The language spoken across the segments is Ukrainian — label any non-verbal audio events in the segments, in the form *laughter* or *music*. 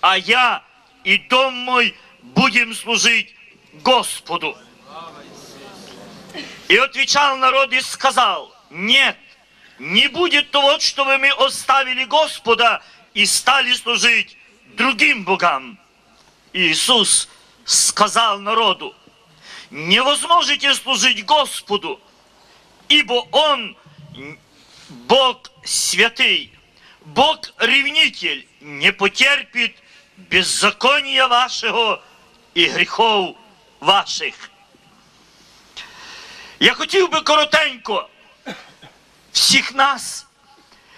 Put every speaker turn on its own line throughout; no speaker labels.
а я и дом мой будем служить Господу. И отвечал народ и сказал, нет, не будет того, чтобы мы оставили Господа и стали служить другим богам. Иисус сказал народу, не возможете служить Господу, ибо Он Бог святый, Бог ревнитель, не потерпит беззакония вашого і гріхов ваших. Я хотів би коротенько всіх нас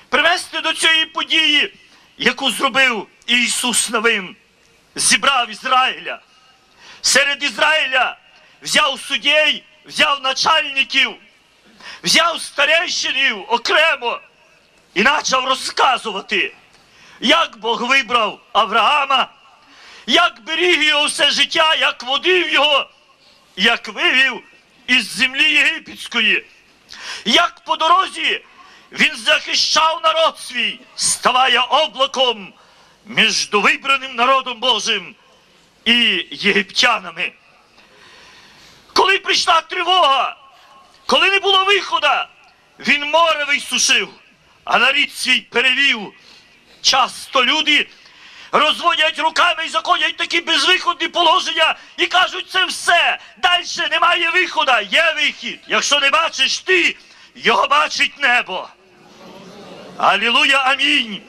привести до цієї події, яку зробив Ісус Новим, зібрав Ізраїля. Серед Ізраїля взяв суддей, взяв начальників, взяв старейшинів окремо і почав розказувати, як Бог вибрав Авраама, як беріг його все життя, як водив його, як вивів із землі єгипетської, як по дорозі він захищав народ свій, ставає облаком між вибраним народом Божим і єгиптянами. Коли прийшла тривога, коли не було виходу, він море висушив, а нарід свій перевів. Часто люди розводять руками і заходять такі безвиходні положення і кажуть, це все. Далі немає виходу, є вихід. Якщо не бачиш ти, його бачить небо. Алілуя, амінь.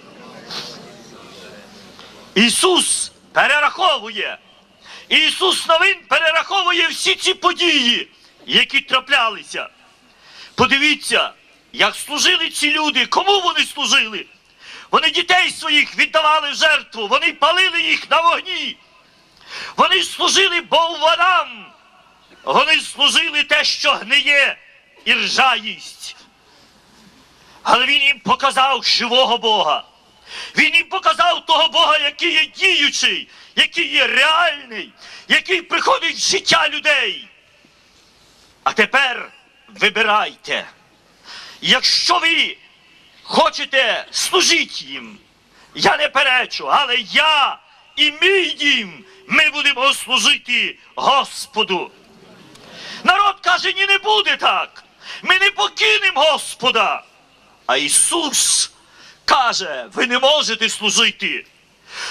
Ісус перераховує. Ісус новин перераховує всі ці події, які траплялися. Подивіться, як служили ці люди, кому вони служили. Вони дітей своїх віддавали жертву, вони палили їх на вогні. Вони служили болванам. Вони служили те, що гниє і ржа. Але він їм показав живого Бога. Він їм показав того Бога, який є діючий, який є реальний, який приходить в життя людей. А тепер вибирайте. Якщо ви хочете служити їм, я не перечу, але я і мій дім, ми будемо служити Господу. Народ каже, ні, не буде так. Ми не покинемо Господа. А Ісус каже, ви не можете служити,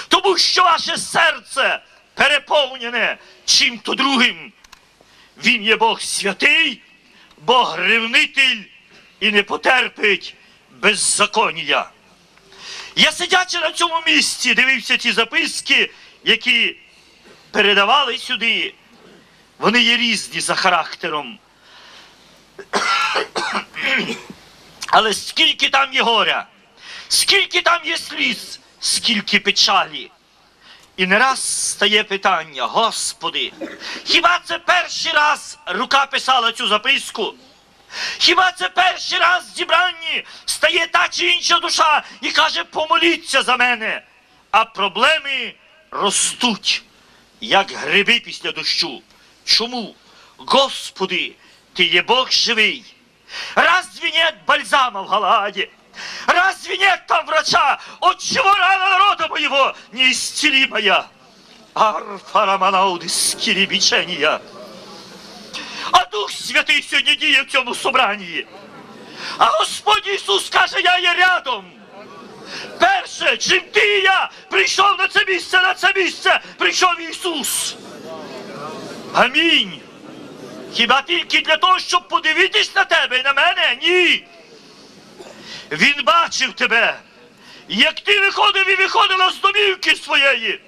тому що ваше серце переповнене чим-то другим. Він є Бог святий, Бог ревнитель і не потерпить беззаконня. Я сидячи на цьому місці, дивився ті записки, які передавали сюди. Вони є різні за характером. *coughs* Але скільки там є горя, скільки там є сліз, скільки печалі. І не раз стає питання, Господи, хіба це перший раз рука писала цю записку? Хіба це перший раз в зібранні стає та чи інша душа і каже, помоліться за мене, а проблеми ростуть, як гриби після дощу. Чому? Господи, Ти є Бог живий. Разве нет бальзама в Галааде? Разве нет там врача? От чего рана народа моего неисцелимая? Арфараманаудис кирибичения. А Дух Святий сьогодні діє в цьому собранні. А Господь Ісус каже, я є рядом. Перше, чим ти і я прийшов на це місце, на це місце прийшов Ісус. Амінь. Хіба тільки для того, щоб подивитись на тебе і на мене? Ні. Він бачив тебе, як ти виходив і виходила з домівки своєї.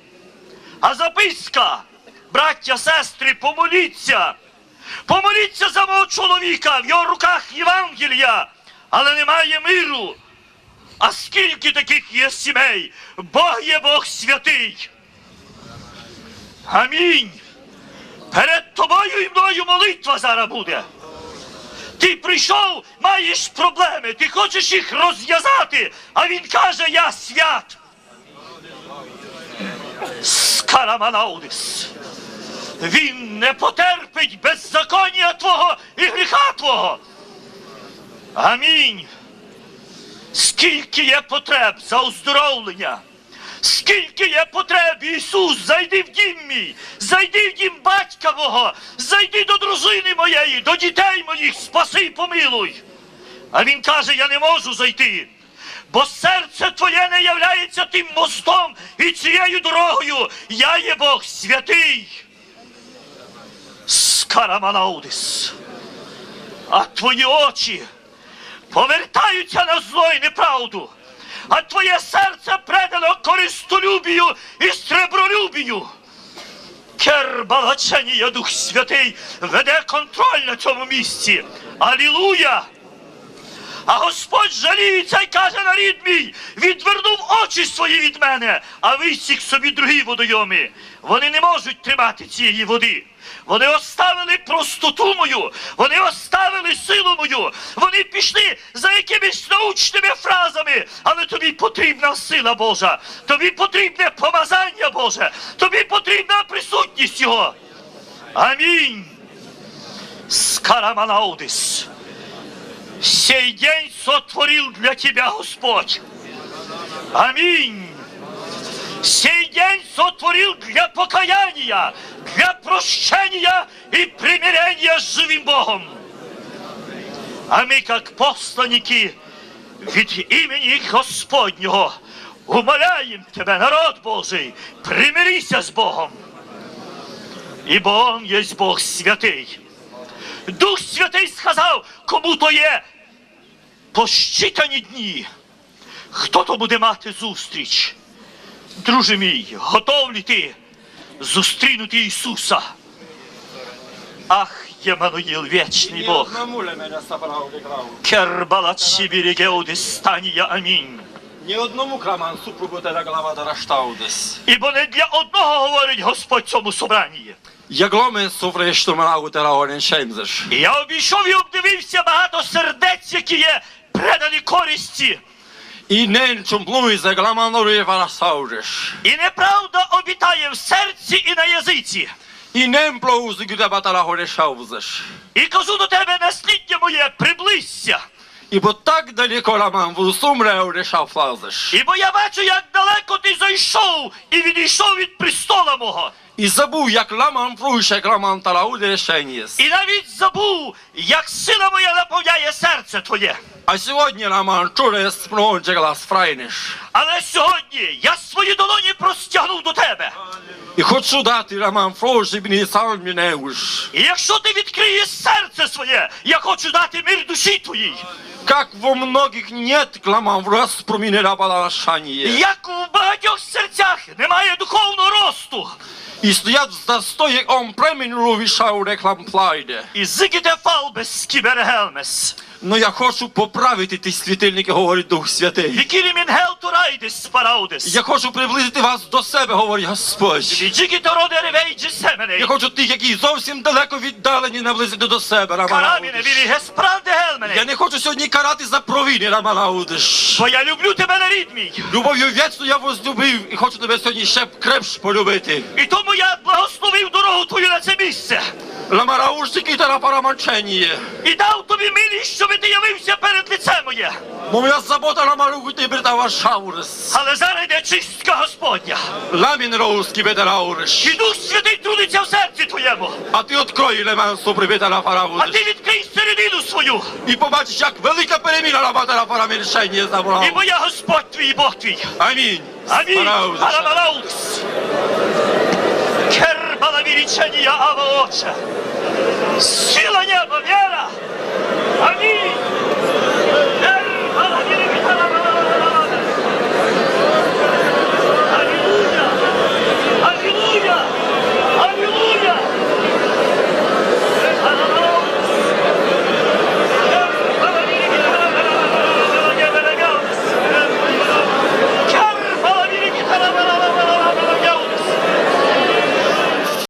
А записка, браття, сестри, помоліться. Помоліться за мого чоловіка, в його руках Євангелія, але немає миру. А скільки таких є сімей? Бог є Бог святий. Амінь. Перед тобою і мною молитва зараз буде. Ти прийшов, маєш проблеми, ти хочеш їх розв'язати, а він каже, я свят. Скараманаудис. Він не потерпить беззаконня Твого і гріха Твого. Амінь. Скільки є потреб за оздоровлення, Скільки є потреб, Ісус, зайди в дім мій, зайди в дім батька мого, зайди до дружини моєї, до дітей моїх, спаси й помилуй. А він каже, я не можу зайти, бо серце твоє не являється тим мостом і цією дорогою. Я є Бог святий. Скараманаудис. А твої очі повертаються на зло і неправду, а твоє серце предано користолюбію і стребролюбію. Кербалаченія Дух Святий веде контроль на цьому місці. Алілуя! А Господь жаліється і каже нарід мій, відвернув очі свої від мене, а висік собі другі водойоми. Вони не можуть тримати цієї води. Вони оставили простоту мою, вони оставили силу мою, вони пішли за якимись научними фразами, але тобі потрібна сила Божа, тобі потрібне помазання Боже, тобі потрібна присутність Його. Амінь. Скараманаудис. Сей день сотворил для тебя Господь. Аминь. Сей день сотворил для покаяния, для прощения и примирения с живым Богом. А мы, как посланники, від імені Господнього, умоляємо тебе, народ Божий, примирися з Богом. Ібо Он є Бог святий. Дух Святий сказав, кому то є посчитані дні. Хто то буде мати зустріч? Друже мій, готовлі ти зустрінути Ісуса? Ах, Ємануїл, вічний Бог. Кербалачі бірігеуди станія амінь.
Nie одному краман супругу теля глава дараштаудес.
Ібо не для одного говорить Господь цьому собранні.
Я гломен суврешту менагу тера орен шеймзеш.
І я обійшов і обдивився багато сердець, які є предані користі.
І нен чумплуй за гламанорі варасаудеш.
І неправда обітає в серці і на язиці.
І нен плоуз гюда батара.
І кажу до тебе, насліддя моє, приблизься.
Ібо так далеко ламан вусумре орешафлазеш.
Ібо я бачу, як далеко ти зайшов і відійшов від престола мого.
І забув, як ламан фруйше гламан тарауде шеніс.
І навіть забув, як сила моя наповняє серце твоє.
А сьогодні ламан чуре спронче глас фрайнеш.
Але сьогодні я свої долоні простягнув до тебе.
І хочу дати ламан фруші бні сам мінеуш.
І якщо ти відкриєш серце своє, я хочу дати мир душі твоїй.
Как во многих нет гламан в раз промінера балашаніє.
Як у багатьох серцях немає духовного росту.
І стоять за стоїк он премінру вішав реклам плайде.
І зигіде фалбес кіберегелмес.
Ну я хочу поправити ті світильники, говорить Дух Святий. Я хочу приблизити вас до себе, говорить Господь. Я хочу тих, які зовсім далеко віддалені, наблизити до себе, Раманаудиш. Я не хочу сьогодні карати за провини, Раманаудиш.
Бо я люблю тебе на рід мій.
Любов'ю вічно я возлюбив і хочу тебе сьогодні ще крепш полюбити.
І тому я благословив дорогу твою на це місце.
Ламараушики та на рапараманченіє.
І дав тобі милість, щоб ти явився перед лице моє.
Бо моя забота на Рамаруху ти бритава шаурес.
Але зараз йде чистка Господня.
Ламін роуський бедерауриш.
І Дух Святий трудиться в серці твоєму.
А ти открой лемансу прибита на
А ти відкрий середину свою.
І побачиш, як велика переміна на фараміншені
І
забрав.
бо я Господь твій, Бог твій.
Амінь.
Амінь.
Фараудиш.
Арамараудис. Господа величания Ава Отча. Сила неба, вера. Аминь.